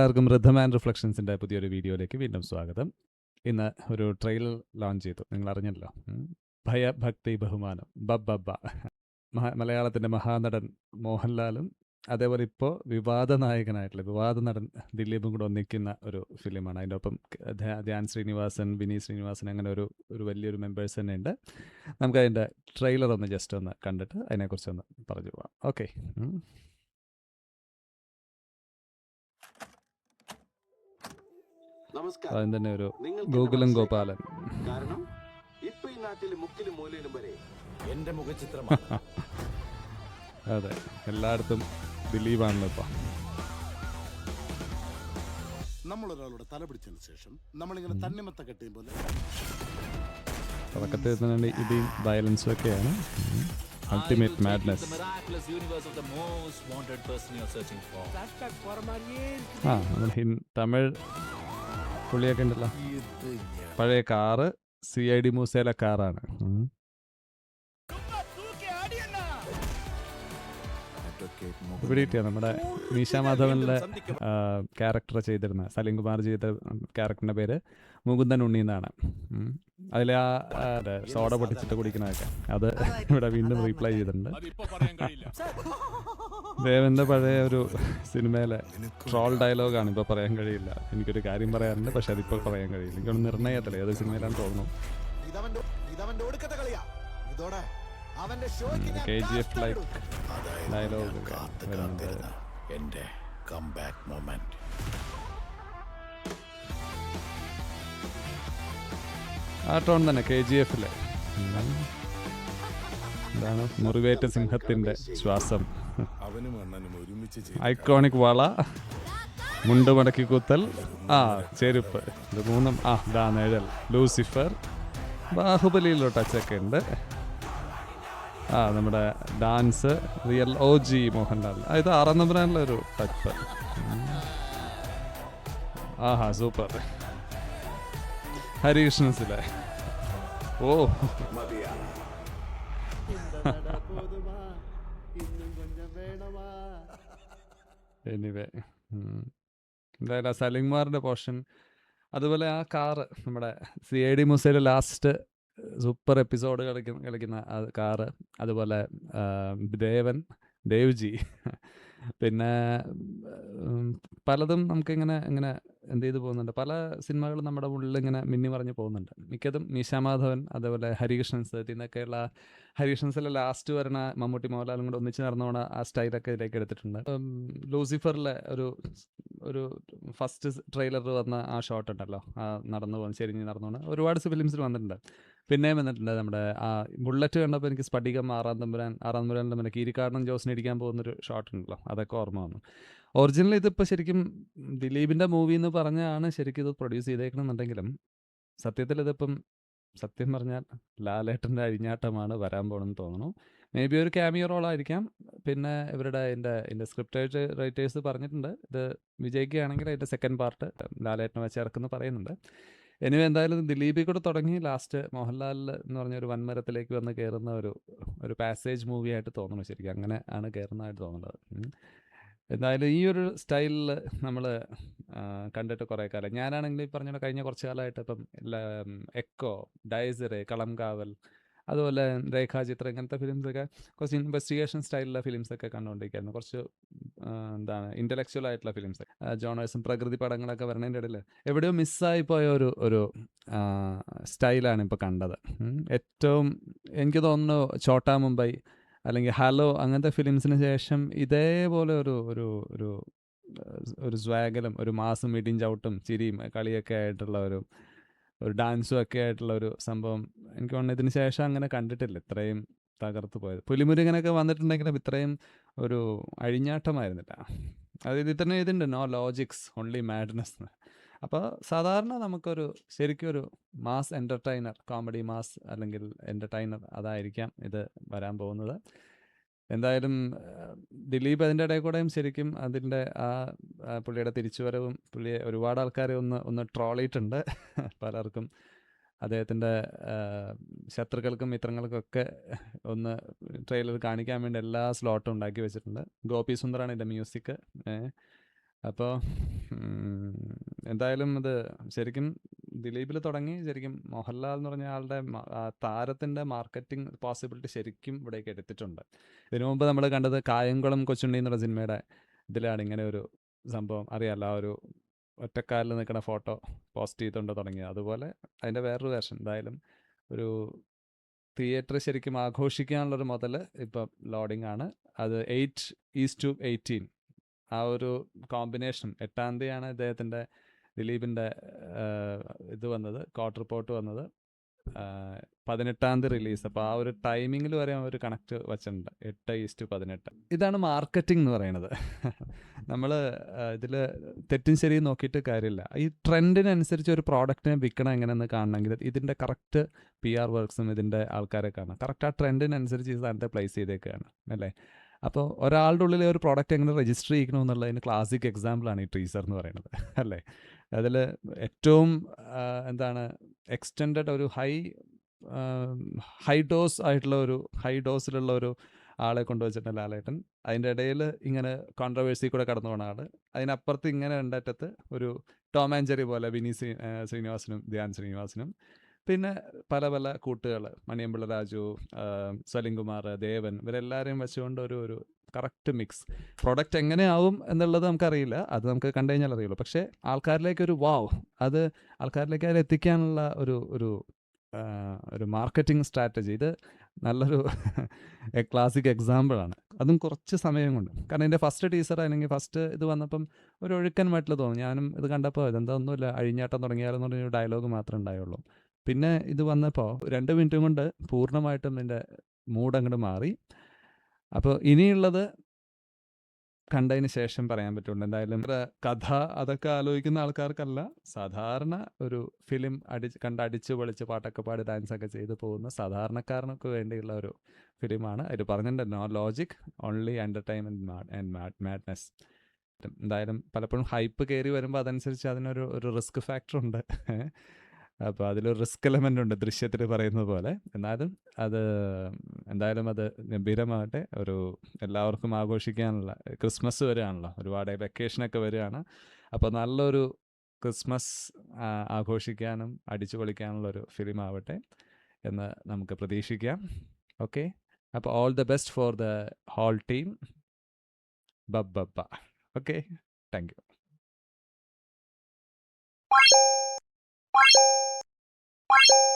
എല്ലാവർക്കും rhythm and റിഫ്ലക്ഷൻസിന്റെ പുതിയൊരു വീഡിയോയിലേക്ക് വീണ്ടും സ്വാഗതം. ഇന്ന് ഒരു ട്രെയിലർ ലോഞ്ച് ചെയ്തു. നിങ്ങൾ അറിഞ്ഞല്ലോ. ഭയഭക്തി ബഹുമാനം. ബബ്ബ മഹാ മലയാളത്തിന്റെ മഹാനടൻ മോഹൻലാലും അതേപോലെ ഇപ്പോൾ വിവാദ നായകനായിട്ടുള്ള വിവാദ നടൻ ദിലീപും കൂടെ ഒന്നിക്കുന്ന ഒരു ഫിലിമാണ് അതിന്റെ ഒപ്പം ധ്യാൻ ശ്രീനിവാസൻ വിനീത് ശ്രീനിവാസൻ അങ്ങനെ ഒരു ഒരു വലിയൊരു മെമ്പേഴ്സ് തന്നെ ഉണ്ട്. നമുക്ക് അതിന്റെ ട്രെയിലർ ഒന്ന് ജസ്റ്റ് ഒന്ന് കണ്ടിട്ട് അതിനെക്കുറിച്ച് ഒന്ന് പറഞ്ഞു പോവാം. ഓക്കെ അതിന് തന്നെ ഒരു ഗോകുലം ഗോപാലൻ. കാരണം ഇപ്പൊ ഈ നാട്ടിൽ മുക്കിലും മൂലയിലും വരെ എന്റെ മുഖചിത്രമാണ്. അതെ എല്ലായിടത്തും ദിലീപാണല്ലോ ഇപ്പൊ. നമ്മൾ ഒരാളുടെ തല പിടിച്ചതിന് ശേഷം നമ്മളിങ്ങനെ തണ്ണിമത്ത കെട്ടിയും പോലെ. തുടക്കത്തിൽ തന്നെ ഇത് വയലൻസും ഒക്കെയാണ്. Ultimate madness. ആ നമ്മൾ ഹിൻ തമിഴ് പുള്ളിയൊക്കെ ഉണ്ടല്ലോ. പഴയ കാറ് സി ഐ ഡി മൂസയിലെ കാറാണ്. ഉം. ഇവിടെ കിട്ടിയ നമ്മുടെ മീശ മാധവനിലെ ക്യാരക്ടർ ചെയ്തിരുന്ന സലീം കുമാർ ചെയ്ത ക്യാരക്ടറിന്റെ പേര് മുകുന്ദൻ ഉണ്ണി എന്നാണ്. അതിൽ ആ ആ, സോഡ പൊട്ടിച്ചിട്ട് കുടിക്കുന്നതൊക്കെ. അത് ഇവിടെ വീണ്ടും റീപ്ലൈ ചെയ്തിട്ടുണ്ട്. ദേവന്റെ പഴയ ഒരു സിനിമയിലെ ട്രോൾ ഡയലോഗാണ് ഇപ്പോൾ പറയാൻ കഴിയില്ല. എനിക്കൊരു കാര്യം പറയാറുണ്ട് പക്ഷെ അതിപ്പോൾ പറയാൻ കഴിയില്ല. എനിക്കൊന്ന് നിർണയത്തില്ല ഏത് സിനിമയിലാണ് തോന്നുന്നു. K G F like. Dialogue വരുന്നുണ്ട്. കംബാക്ക് മൊമെന്റ് ആ ടോൺ തന്നെ കെ ജി എഫിലെ എന്താണ്? മുറിവേറ്റ സിംഹത്തിന്റെ ശ്വാസം. അവനും അണ്ണനും ഒരുമിച്ച് ഐക്കോണിക് വള. മുണ്ട് മടക്കി കുത്തൽ. ആ ചെരുപ്പ്. ഇത് മൂന്നും ആ ദാ നിഴൽ. ലൂസിഫർ ബാഹുബലിയിലുള്ള ടച്ചൊക്കെ ഉണ്ട്. ആ നമ്മുടെ dance real O G Mohanlal. ആ, ഇത് ആറാം നമ്പറാനുള്ള ഒരു ടച്ച് ആഹാ സൂപ്പർ ഹരികൃഷ്ണൻസിലെ ഓ. എനിവേ എന്തായാലും ആ സലിംകുമാറിന്റെ പോർഷൻ അതുപോലെ ആ കാറ് നമ്മുടെ സി ഐ ഡി മുസയിലെ ലാസ്റ്റ് സൂപ്പർ എപ്പിസോഡ് കളിക്കുന്ന കളിക്കുന്ന കാറ് അതുപോലെ ദേവൻ ദേവ്ജി പിന്നെ പലതും നമുക്കിങ്ങനെ ഇങ്ങനെ എന്ത് ചെയ്ത് പോകുന്നുണ്ട്. പല സിനിമകളും നമ്മുടെ ഉള്ളിൽ ഇങ്ങനെ മിന്നി മറിഞ്ഞ് പോകുന്നുണ്ട്. മിക്കതും മീശാമാധവൻ അതേപോലെ ഹരികൃഷ്ണൻ ഹരികൃഷ്ണൻസ് ഇതിന്നൊക്കെയുള്ള ഹരികൃഷ്ണൻസിലെ ലാസ്റ്റ് വരണ മമ്മൂട്ടി മോഹൻലാലും കൂടെ ഒന്നിച്ച് നടന്നോണ ആ സ്റ്റൈലൊക്കെ ഇതിലേക്ക് എടുത്തിട്ടുണ്ട്. ലൂസിഫറിലെ ഒരു ഒരു ഫസ്റ്റ് ട്രെയിലർ വന്ന ആ ഷോട്ട് ഉണ്ടല്ലോ. ആ നടന്നു പോകുന്ന ചെരിഞ്ഞ് നടന്നോണ്ട് ഒരുപാട് ഫിലിംസിൽ വന്നിട്ടുണ്ട്. പിന്നെയും വന്നിട്ടുണ്ട് നമ്മുടെ ആ ബുള്ളറ്റ് കണ്ടപ്പോൾ എനിക്ക് സ്പടികം ആറാം തമ്പുരാൻ ആറാം തമ്പുരാൻ മറ്റേ കീരിക്കാടനും ജോസിനെ ഇടിക്കാൻ പോകുന്നൊരു ഷോട്ട് ഉണ്ടല്ലോ അതൊക്കെ ഓർമ്മ വന്നു. ഒറിജിനൽ ഇതിപ്പോൾ ശരിക്കും ദിലീപിന്റെ മൂവി എന്ന് പറഞ്ഞാണ് ശരിക്കും ഇത് പ്രൊഡ്യൂസ് ചെയ്തേക്കണമെന്നുണ്ടെങ്കിലും സത്യത്തിൽ ഇതിപ്പം സത്യം പറഞ്ഞാൽ ലാലേട്ടന്റെ അഴിഞ്ഞാട്ടമാണ് വരാൻ പോകണമെന്ന് തോന്നുന്നു. മേ ബി ഒരു ക്യാമിയോ റോളായിരിക്കാം പിന്നെ ഇവരുടെ എന്റെ എന്റെ സ്ക്രിപ്റ്റ് റൈറ്റേഴ്സ് പറഞ്ഞിട്ടുണ്ട്. ഇത് വിജയിക്കുകയാണെങ്കിൽ അതിന്റെ സെക്കൻഡ് പാർട്ട് ലാലേട്ടനെ വെച്ച് പറയുന്നുണ്ട്. എനിവേ എന്തായാലും ദിലീപിൽ കൂടെ തുടങ്ങി ലാസ്റ്റ് മോഹൻലാൽ എന്ന് പറഞ്ഞ ഒരു വൻമരത്തിലേക്ക് വന്ന് കയറുന്ന ഒരു ഒരു പാസേജ് മൂവി ആയിട്ട് തോന്നുന്നു ശരിക്കും. അങ്ങനെ ആണ് കയറുന്നതായിട്ട് തോന്നുന്നത്. എന്തായാലും ഈ ഒരു സ്റ്റൈലിൽ നമ്മൾ കണ്ടിട്ട് കുറേ കാലം. ഞാനാണെങ്കിൽ പറഞ്ഞ കഴിഞ്ഞ കുറച്ച് കാലമായിട്ട് ഇപ്പം എക്കോ ഡൈസറ് കളംകാവൽ അതുപോലെ രേഖാചിത്രം ഇങ്ങനത്തെ ഫിലിംസൊക്കെ കുറച്ച് ഇൻവെസ്റ്റിഗേഷൻ സ്റ്റൈലിലുള്ള ഫിലിംസൊക്കെ കണ്ടുകൊണ്ടിരിക്കുകയായിരുന്നു കുറച്ച് എന്താണ് ഇന്റലക്ച്വൽ ആയിട്ടുള്ള ഫിലിംസ്. ജോണേഴ്സും പ്രകൃതി പടങ്ങളൊക്കെ വരണതിന്റെ ഇടയിൽ എവിടെയോ മിസ്സായി പോയ ഒരു ഒരു സ്റ്റൈലാണ് ഇപ്പോൾ കണ്ടത്. ഏറ്റവും എനിക്ക് തോന്നുന്നു ചോട്ടാ മുംബൈ അല്ലെങ്കിൽ ഹലോ അങ്ങനത്തെ ഫിലിംസിന് ശേഷം ഇതേപോലെ ഒരു ഒരു ഒരു ഒരു സ്വാഗലും ഒരു മാസം ഇടിഞ്ചൗട്ടും ചിരിയും കളിയൊക്കെ ആയിട്ടുള്ള ഒരു ഒരു ഡാൻസും ഒക്കെ ആയിട്ടുള്ള ഒരു സംഭവം എനിക്ക് തോന്നുന്നു ഇതിന് ശേഷം അങ്ങനെ കണ്ടിട്ടില്ല. ഇത്രയും തകർത്ത് പോയത്. പുലിമുരുകനൊക്കെ വന്നിട്ടുണ്ടെങ്കിലും ഇത്രയും ഒരു അഴിഞ്ഞാട്ടമായിരുന്നില്ല. അത് ഇതിൽ തന്നെ ഇതുണ്ട് നോ ലോജിക്സ് ഓൺലി മാഡ്നസ് അപ്പോൾ സാധാരണ നമുക്കൊരു ശരിക്കും ഒരു മാസ് എന്റർടൈനർ കോമഡി മാസ് അല്ലെങ്കിൽ എന്റർടൈനർ അതായിരിക്കാം ഇത് വരാൻ പോകുന്നത്. എന്തായാലും ദിലീപ് അതിന്റെ ഇടയിൽ കൂടെയും ശരിക്കും അതിന്റെ ആ പുള്ളിയുടെ തിരിച്ചുവരവും പുള്ളിയെ ഒരുപാട് ആൾക്കാരെ ഒന്ന് ഒന്ന് ട്രോളിയിട്ടുണ്ട്. പലർക്കും അദ്ദേഹത്തിന്റെ ശത്രുക്കൾക്കും മിത്രങ്ങൾക്കൊക്കെ ഒന്ന് ട്രെയിലർ കാണിക്കാൻ വേണ്ടി എല്ലാ സ്ലോട്ടും ഉണ്ടാക്കി വെച്ചിട്ടുണ്ട്. ഗോപി സുന്ദറാണ് ഇതിന്റെ മ്യൂസിക്. അപ്പോൾ എന്തായാലും അത് ശരിക്കും ദിലീപിൽ തുടങ്ങി ശരിക്കും മോഹൻലാൽ എന്ന് പറഞ്ഞ ആളുടെ താരത്തിന്റെ മാർക്കറ്റിംഗ് പോസിബിലിറ്റി ശരിക്കും ഇവിടേക്ക് എടുത്തിട്ടുണ്ട്. ഇതിനു മുമ്പ് നമ്മൾ കണ്ടത് കായംകുളം കൊച്ചുണ്ണി എന്നുള്ള സിനിമയുടെ ഇതിലാണ് ഇങ്ങനെ ഒരു സംഭവം. അറിയാലോ ആ ഒരു ഒറ്റക്കാലിൽ നിൽക്കുന്ന ഫോട്ടോ പോസ്റ്റ് ചെയ്തുകൊണ്ട് തുടങ്ങിയത്. അതുപോലെ അതിന്റെ വേറൊരു വേർഷൻ എന്തായാലും ഒരു തിയേറ്റർ ശരിക്കും ആഘോഷിക്കാനുള്ളൊരു മുതൽ ഇപ്പം ലോഡിംഗ് ആണ്. അത് എയ്റ്റ് ഈസ് ടു എയ്റ്റീൻ. ആ ഒരു കോമ്പിനേഷൻ എട്ടാം തീയതിയാണ് ഇദ്ദേഹത്തിന്റെ ദിലീപിന്റെ ഇത് വന്നത് കോട്ട് റിപ്പോർട്ട് വന്നത് പതിനെട്ടാം തീയതി റിലീസ്. അപ്പോൾ ആ ഒരു ടൈമിങ്ങിൽ വരെ ഒരു കണക്ട് വെച്ചിട്ടുണ്ട്. എട്ട് ഈസ്റ്റ് പതിനെട്ട്. ഇതാണ് മാർക്കറ്റിംഗ് എന്ന് പറയുന്നത്. നമ്മൾ ഇതിൽ തെറ്റും ശരിയും നോക്കിയിട്ട് കാര്യമില്ല. ഈ ട്രെൻഡിനനുസരിച്ച് ഒരു പ്രോഡക്റ്റിനെ വിൽക്കണം എങ്ങനെയെന്ന് കാണണമെങ്കിൽ ഇതിന്റെ കറക്റ്റ് പി ആർ വർക്ക്സും ഇതിന്റെ ആൾക്കാരെ കാണണം. കറക്റ്റ് ആ ട്രെൻഡിനനുസരിച്ച് ഈ സാധനത്തെ പ്ലേസ് ചെയ്തേക്കാണ്. അല്ലേ? അപ്പോൾ ഒരാളുടെ ഉള്ളിൽ ഒരു പ്രോഡക്റ്റ് എങ്ങനെ രജിസ്റ്റർ ചെയ്യിക്കണമെന്നുള്ളതിന് ക്ലാസിക് എക്സാമ്പിളാണ് ഈ ട്രീസർ എന്ന് പറയുന്നത്. അല്ലേ? അതിൽ ഏറ്റവും എന്താണ് എക്സ്റ്റെൻഡഡ് ഒരു ഹൈ ഹൈ ഡോസ് ആയിട്ടുള്ള ഒരു ഹൈ ഡോസിലുള്ള ഒരു ആളെ കൊണ്ടുവച്ചിട്ടുണ്ട് ലാലേട്ടൻ. അതിന്റെ ഇടയിൽ ഇങ്ങനെ കോൺട്രവേഴ്സി കൂടെ കടന്നു പോണ ആൾ അതിനപ്പുറത്ത് ഇങ്ങനെ രണ്ടറ്റത്ത് ഒരു ടോം ആൻഡ് ജെറി പോലെ വിനി ശ്രീനിവാസനും ധ്യാൻ ശ്രീനിവാസനും. പിന്നെ പല പല കൂട്ടുകൾ മണിയമ്പിള്ള രാജു സലിംകുമാർ ദേവൻ ഇവരെല്ലാവരെയും വെച്ചുകൊണ്ട് ഒരു ഒരു കറക്റ്റ് മിക്സ്. പ്രൊഡക്റ്റ് എങ്ങനെയാവും എന്നുള്ളത് നമുക്കറിയില്ല. അത് നമുക്ക് കണ്ടു കഴിഞ്ഞാൽ അറിയുള്ളൂ. പക്ഷേ ആൾക്കാരിലേക്ക് ഒരു വാവ് അത് ആൾക്കാരിലേക്ക് അതിൽ എത്തിക്കാനുള്ള ഒരു ഒരു ഒരു മാർക്കറ്റിംഗ് സ്ട്രാറ്റജി. ഇത് നല്ലൊരു ക്ലാസിക് എക്സാമ്പിളാണ്. അതും കുറച്ച് സമയം കൊണ്ട്. കാരണം എന്റെ ഫസ്റ്റ് ടീച്ചർ അല്ലെങ്കിൽ ഫസ്റ്റ് ഇത് വന്നപ്പം ഒരു ഒഴുക്കന്മായിട്ടുള്ള തോന്നി ഞാനും ഇത് കണ്ടപ്പോൾ ഇതെന്താ ഒന്നുമില്ല അഴിഞ്ഞാട്ടം തുടങ്ങിയാലെന്ന് പറഞ്ഞൊരു ഡയലോഗ് മാത്രമേ ഉണ്ടായുള്ളൂ. പിന്നെ ഇത് വന്നപ്പോൾ രണ്ട് മിനിറ്റും കൊണ്ട് പൂർണമായിട്ടും എന്റെ മൂഡ് അങ്ങോട്ട് മാറി. അപ്പോൾ ഇനിയുള്ളത് കണ്ടതിന് ശേഷം പറയാൻ പറ്റുള്ളൂ. എന്തായാലും കഥ അതൊക്കെ ആലോചിക്കുന്ന ആൾക്കാർക്കല്ല സാധാരണ ഒരു ഫിലിം അടി കണ്ട് അടിച്ച് പൊളിച്ച് പാട്ടൊക്കെ പാടി ഡാൻസ് ഒക്കെ ചെയ്ത് പോകുന്ന സാധാരണക്കാരനൊക്കെ വേണ്ടിയുള്ള ഒരു ഫിലിമാണ്. അതിൽ പറഞ്ഞിട്ടുണ്ട് no logic only entertainment and madness എന്തായാലും പലപ്പോഴും ഹൈപ്പ് കയറി വരുമ്പോൾ അതനുസരിച്ച് അതിനൊരു ഒരു റിസ്ക് ഫാക്ടർ ഉണ്ട്. അപ്പോൾ അതിലൊരു റിസ്ക് എലമെന്റ് ഉണ്ട് ദൃശ്യത്തിൽ പറയുന്നത് പോലെ. എന്നാലും അത് എന്തായാലും അത് ഗംഭീരമാകട്ടെ. ഒരു എല്ലാവർക്കും ആഘോഷിക്കാനുള്ള ക്രിസ്മസ് വരികയാണല്ലോ. ഒരുപാട് വെക്കേഷനൊക്കെ വരികയാണ്. അപ്പോൾ നല്ലൊരു ക്രിസ്മസ് ആഘോഷിക്കാനും അടിച്ചു പൊളിക്കാനുള്ള ഒരു ഫിലിം ആവട്ടെ എന്ന് നമുക്ക് പ്രതീക്ഷിക്കാം. ഓക്കെ അപ്പോൾ all the best for the whole team ബബ്ബ okay thank you you